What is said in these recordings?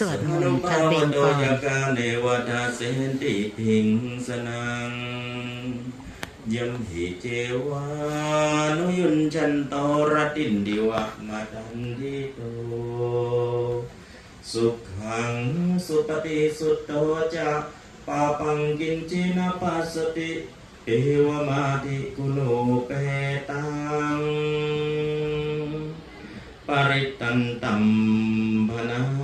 สวดมนต์ค่ะเบงโดก่อนยกาเนวตาเสนติพิงสนังยมหิเจวานุยุนจันโตรตินดิวะมาตันทิโต สุขังสุปฏิสุตโตจะปาปังกินจินาปัสสติ เอวมาติกุโนเปตัง ปริตันตัมพนา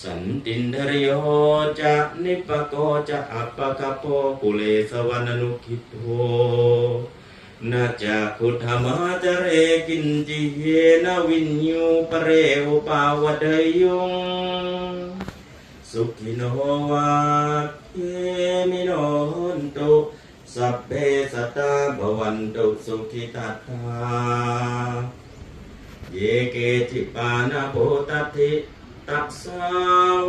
สันตินีสันตุตะโกจะสุปโรจะอัปปกิจโจจะสันลหุกาอุตติสันตินทริโยจะนิปโกจะอัปปกปโปกุเลสวรรณุกิโตนาจะคุธมาจเรกินจิเยนวินยูปเรอุปาวเดยุงสุขิโนวาเยมิโนนตุสัพเพสตาภวันตุสุขิตัตถาเยเกจิปานาโพตัติ ตัสสา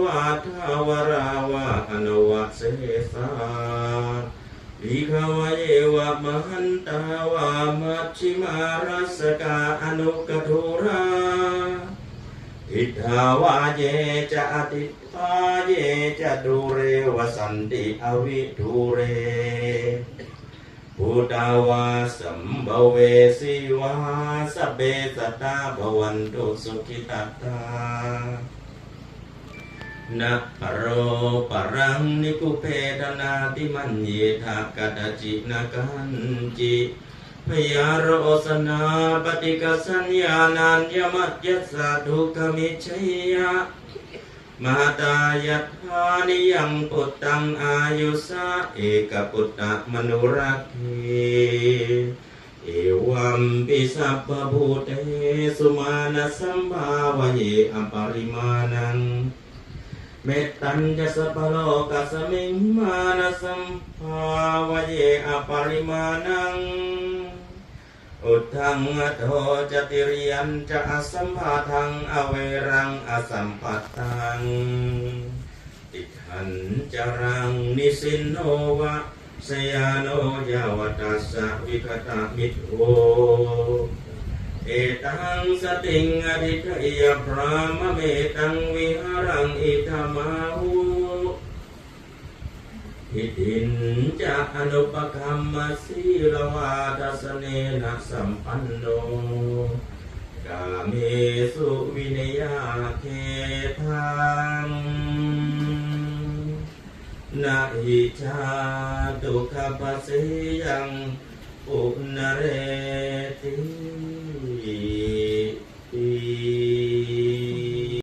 วาทาวราวาอนวะเสสาวิขวเยวะมหันตาวามัชชิมารัสกาอนุกทุราทิฏฐาวาเยจะอติปาเยจะดูเรวสันติอวิทูเรพุทาวาสัมภเวสีวาสเบสตาภวันตุสุขิตตา นะปโรปรังนิคุเพดนาติมันเยทากตจินกันจิพยาโรสนาปฏิกสัญญานันยมัจยัสสะทุกมิชยะมาตายัตถานิยังปุตตังอายุสะเอกปุตตะมนุรักขีเอวัมปิสัพพะภูเตสุมาณสัมภาวะเยอปริมาณัง เมตตัญจะสัพโลกัสมิงมานะสัมภาวะเยอปริมาณัง อุทธังอโทจติริยันจะอสัมภาทังอเวรังอสัมปัตตังติหันจรังนิสินโนวะสยานโนยาวตัสสะวิคตามิโท เอตังสติงอธิทยพรามเมตังวิหารังอิธามาหูอิทินจะอนุปคัมมสีลวาดัสเนนะสัมปันโนกาเมสุวินยาเคทังนาหิชาตุขปัสยังปุณเร